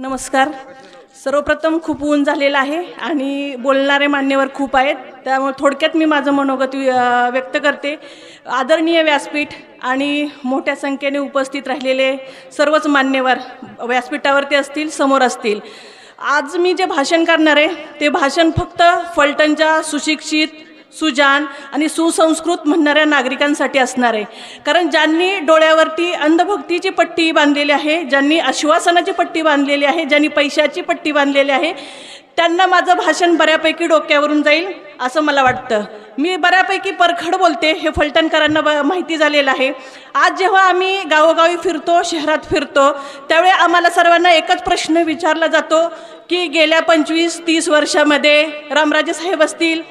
नमस्कार. सर्वप्रथम खूप ऊन झालेलं आहे आणि बोलणारे मान्यवर खूप आहेत. त्यामुळे थोडक्यात मी माझं मनोगत व्यक्त करते. आदरणीय व्यासपीठ आणि मोठ्या संख्येने उपस्थित राहिलेले सर्वच मान्यवर व्यासपीठावरती असतील समोर असतील. आज मी जे भाषण करणार आहे ते भाषण फक्त फलटणच्या सुशिक्षित सुजान आणि सुसंस्कृत म्हणणाऱ्या नागरिकांसाठी असणार आहे. कारण ज्यांनी डोळ्यावरती अंधभक्तीची पट्टी बांधलेली आहे ज्यांनी आश्वासनाची पट्टी बांधलेली आहे ज्यांनी पैशाची पट्टी बांधलेली आहे त्यांना माझं भाषण बऱ्यापैकी डोक्यावरून जाईल असं मला वाटतं. मी बऱ्यापैकी परखड बोलते हे फलटणकरांना ब माहिती झालेलं आहे. आज जेव्हा आम्ही गावोगावी फिरतो शहरात फिरतो त्यावेळी आम्हाला सर्वांना एकच प्रश्न विचारला जातो की गेल्या पंचवीस तीस वर्षामध्ये रामराजे साहेब असतील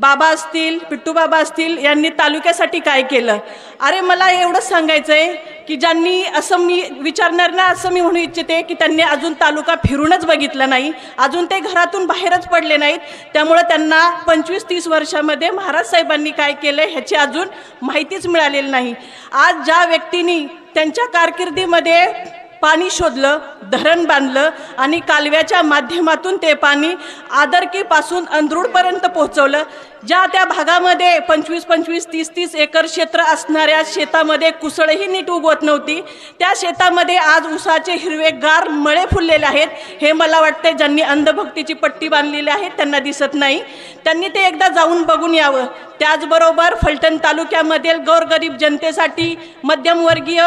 बाबा असतील पिट्टू बाबा असतील यांनी तालुक्यासाठी काय केलं? अरे मला एवढंच सांगायचं आहे की ज्यांनी असं मी विचारणार ना असं मी म्हणू इच्छिते की त्यांनी अजून तालुका फिरूनच बघितला नाही अजून ते घरातून बाहेरच पडले नाहीत. त्यामुळं त्यांना पंचवीस तीस वर्षामध्ये महाराज साहेबांनी काय केलं ह्याची अजून माहितीच मिळालेली नाही. आज ज्या व्यक्तींनी त्यांच्या कारकिर्दीमध्ये पाणी शोधलं धरण बांधलं आणि कालव्याच्या माध्यमातून ते पाणी आदरकीपासून अंधरूडपर्यंत पोहोचवलं. ज्या त्या भागामध्ये पंचवीस पंचवीस तीस तीस एकर क्षेत्र असणाऱ्या शेतामध्ये कुसळही नीट उगवत नव्हती. त्या शेतामध्ये आज उसाचे हिरवेगार मळे फुललेले आहेत. हे मला वाटते ज्यांनी अंधभक्तीची पट्टी बांधलेली आहे त्यांना दिसत नाही. त्यांनी ते एकदा जाऊन बघून यावं. त्याचबरोबर फलटण तालुक्यामधील गोरगरीब जनतेसाठी मध्यमवर्गीय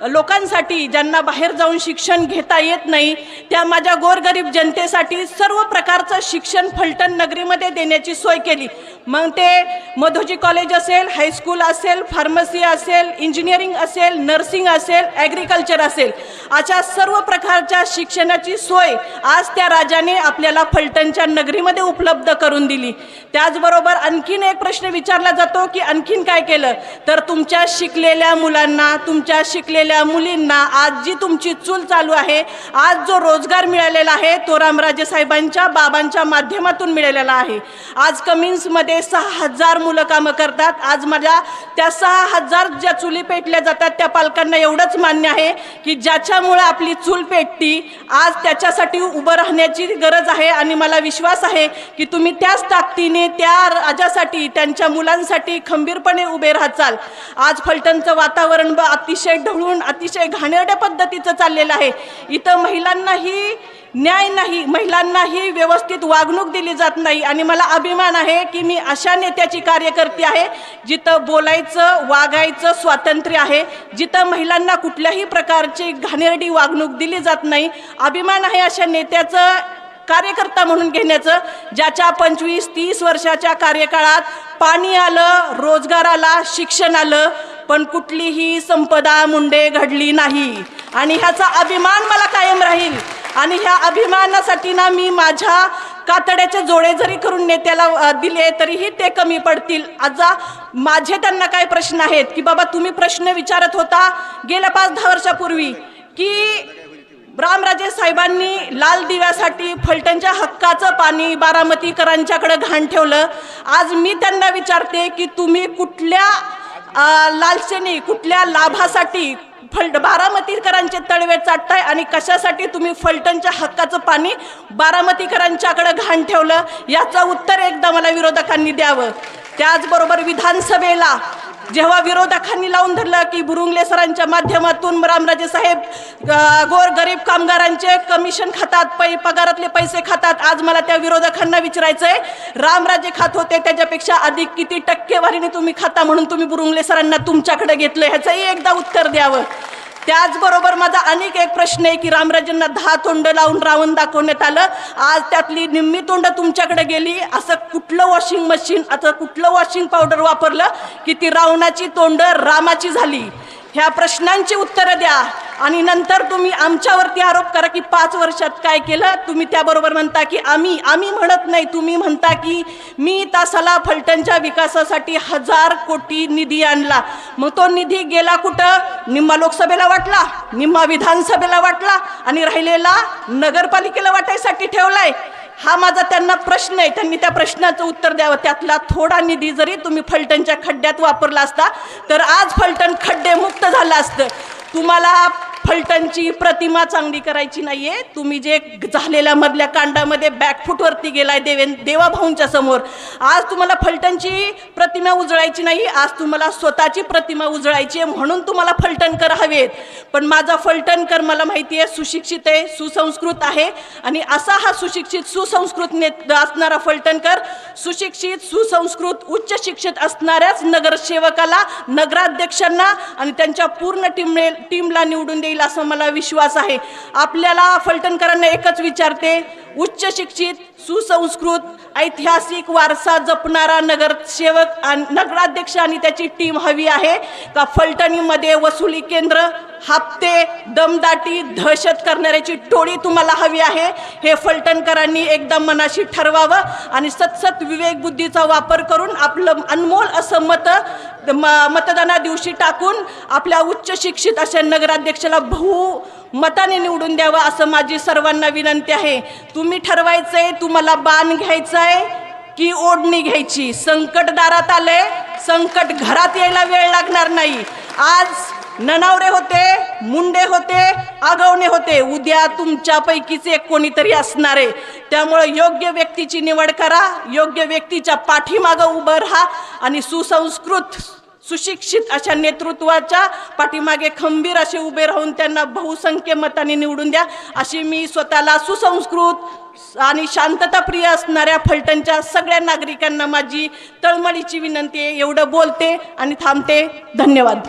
लोकांसाठी ज्यांना बाहेर जाऊन शिक्षण घेता येत नाही त्या माझ्या गोरगरीब जनतेसाठी सर्व प्रकारचं शिक्षण फलटण नगरीमध्ये देण्याची सोय केली. मग ते मधोजी कॉलेज असेल हायस्कूल असेल फार्मसी असेल इंजिनिअरिंग असेल नर्सिंग असेल ॲग्रिकल्चर असेल अशा सर्व प्रकारच्या शिक्षणाची सोय आज त्या राजाने आपल्याला फलटणच्या नगरीमध्ये उपलब्ध करून दिली. त्याचबरोबर आणखीन एक प्रश्न विचारला जातो की आणखीन काय केलं? तर तुमच्या शिकलेल्या मुलांना तुमच्या शिकलेल्या मुलींना आज जी तुमची चूल चालू आहे आज जो रोजगार मिळालेला आहे तो रामराजे साहेबांच्या बाबांच्या माध्यमातून मिळालेला आहे. आज कमिन्समध्ये सहा हजार मुलं कामं करतात. आज माझ्या त्या सहा हजार ज्या चुली पेटल्या जातात त्या पालकांना एवढंच मान्य आहे की ज्याच्यामुळं आपली चूल पेटती आज त्याच्यासाठी उभं राहण्याची गरज आहे. आणि मला विश्वास आहे की तुम्ही त्याच ताकदीने त्या राजासाठी त्यांच्या मुलांसाठी खंबीरपणे उभे राहचाल. आज फलटणचं वातावरण अतिशय ढवळून अतिशय घाणेरड्या पद्धतीचं चाललेलं आहे. इथं महिलांनाही न्याय नाही महिलांनाही व्यवस्थित वागणूक दिली जात नाही. आणि मला अभिमान आहे की मी अशा नेत्याची कार्यकर्ती आहे जिथं बोलायचं वागायचं स्वातंत्र्य आहे जिथं महिलांना कुठल्याही प्रकारची घाणेरडी वागणूक दिली जात नाही. अभिमान आहे अशा नेत्याचं कार्यकर्ता म्हणून घेण्याचं ज्याच्या पंचवीस तीस वर्षाच्या कार्यकाळात पाणी आलं रोजगार आला शिक्षण आलं पण कुठलीही संपदा मुंडे घडली नाही. आणि ह्याचा अभिमान मला कायम राहील. आणि ह्या अभिमानासाठी ना मी माझ्या कातड्याचे जोडे जरी करून नेत्याला दिले तरीही ते कमी पडतील. आजा माझे त्यांना काय प्रश्न आहेत? की बाबा तुम्ही प्रश्न विचारत होता गेल्या पाच दहा वर्षापूर्वी की रामराजे साहेबांनी लाल दिव्यासाठी फलटणच्या हक्काचं पाणी बारामतीकरांच्याकडे घाण ठेवलं. आज मी त्यांना विचारते की तुम्ही कुठल्या अ, कुठल्या लाभासाठी फलट बारामतीकरांचे तळवे चाटताय आणि कशासाठी तुम्ही फलटणच्या हक्काचं पाणी बारामतीकरांच्याकडे घाण ठेवलं? याचं उत्तर एकदा मला विरोधकांनी द्यावं. त्याचबरोबर विधानसभेला जेव्हा विरोधकांनी लावून धरलं की बुरुंगले सरांच्या माध्यमातून रामराजे साहेब गोर गरीब कामगारांचे कमिशन खातात पै पगारातले पैसे खातात. आज मला त्या विरोधकांना विचारायचं आहे रामराजे खात होते त्याच्यापेक्षा अधिक किती टक्केवारीने तुम्ही खाता म्हणून तुम्ही बुरुंगले सरांना तुमच्याकडे घेतलं? ह्याचंही एकदा उत्तर द्यावं. त्याचबरोबर माझा अनेक एक प्रश्न आहे की रामराजेंना दहा तोंड लावून रावण दाखवण्यात आलं. आज त्यातली निम्मी तोंड तुमच्याकडे गेली. असं कुठलं वॉशिंग मशीन असं कुठलं वॉशिंग पावडर वापरलं की ती रावणाची तोंड रामाची झाली? ह्या प्रश्नांची उत्तरं द्या. आणि नंतर तुम्ही आमच्यावरती आरोप करा की पाच वर्षात काय केलं? तुम्ही त्याबरोबर म्हणता की आम्ही आम्ही म्हणत नाही. तुम्ही म्हणता की मी तासाला फलटणच्या विकासासाठी हजार कोटी निधी आणला. मग तो निधी गेला कुठं? निम्मा लोकसभेला वाटला निम्मा विधानसभेला वाटला आणि राहिलेला नगरपालिकेला वाटायसाठी ठेवलाय. हा माझा त्यांना प्रश्न आहे. त्यांनी त्या प्रश्नाचं उत्तर द्यावं. त्यातला थोडा निधी जरी तुम्ही फलटणच्या खड्ड्यात वापरला असता तर आज फलटण खड्डे मुक्त झालं असतं. तुम्हाला फलटणची प्रतिमा चांगली करायची नाहीये. तुम्ही जे झालेल्या मधल्या कांडामध्ये बॅकफूटवरती गेलाय देवेन देवाभाऊंच्या समोर. आज तुम्हाला फलटणची प्रतिमा उजळायची नाही आज तुम्हाला स्वतःची प्रतिमा उजळायची आहे म्हणून तुम्हाला फलटणकर हवेत. पण माझा फलटणकर मला माहिती आहे सुशिक्षित आहे सुसंस्कृत आहे आणि असा हा सुशिक्षित सुसंस्कृत नेत असणारा फलटणकर सुशिक्षित सुसंस्कृत उच्च शिक्षित असणाऱ्याच नगरसेवकाला नगराध्यक्षांना आणि त्यांच्या पूर्ण टीमने टीमला निवडून देईल. असा मला विश्वास आहे. आपल्याला फलटणकरांना एकच विचारते उच्च शिक्षित सुसंस्कृत ऐतिहासिक वारसा जपणारा नगरसेवक आणि नगराध्यक्ष आणि त्याची टीम हवी आहे का? फलटणीमध्ये वसुली केंद्र हप्ते दमदाटी दहशत करणाऱ्याची टोळी तुम्हाला हवी आहे. हे फलटणकरांनी एकदा मनाशी ठरवावं आणि सतसत विवेकबुद्धीचा वापर करून आपलं अनमोल असं मत म मतदाना दिवशी टाकून आपल्या उच्च शिक्षित अशा नगराध्यक्षाला बहु मताने निवडून द्यावं असं माझी सर्वांना विनंती आहे. तुम्ही ठरवायचंय तुम्हाला बाण घ्यायचं आहे की ओढणी घ्यायची. संकट दारात आले संकट घरात यायला वेळ लागणार नाही. आज ननावरे होते मुंडे होते आगवणे होते. उद्या तुमच्यापैकीच एक कोणीतरी असणार आहे. त्यामुळं योग्य व्यक्तीची निवड करा योग्य व्यक्तीच्या पाठीमागं उभं राहा आणि सुसंस्कृत सुशिक्षित अशा नेतृत्वाच्या पाठीमागे खंबीर असे उभे राहून त्यांना बहुसंख्य मताने निवडून द्या. अशी मी स्वतःला सुसंस्कृत आणि शांतताप्रिय असणाऱ्या फलटणच्या सगळ्या नागरिकांना माझी तळमळीची विनंती आहे. एवढं बोलते आणि थांबते. धन्यवाद.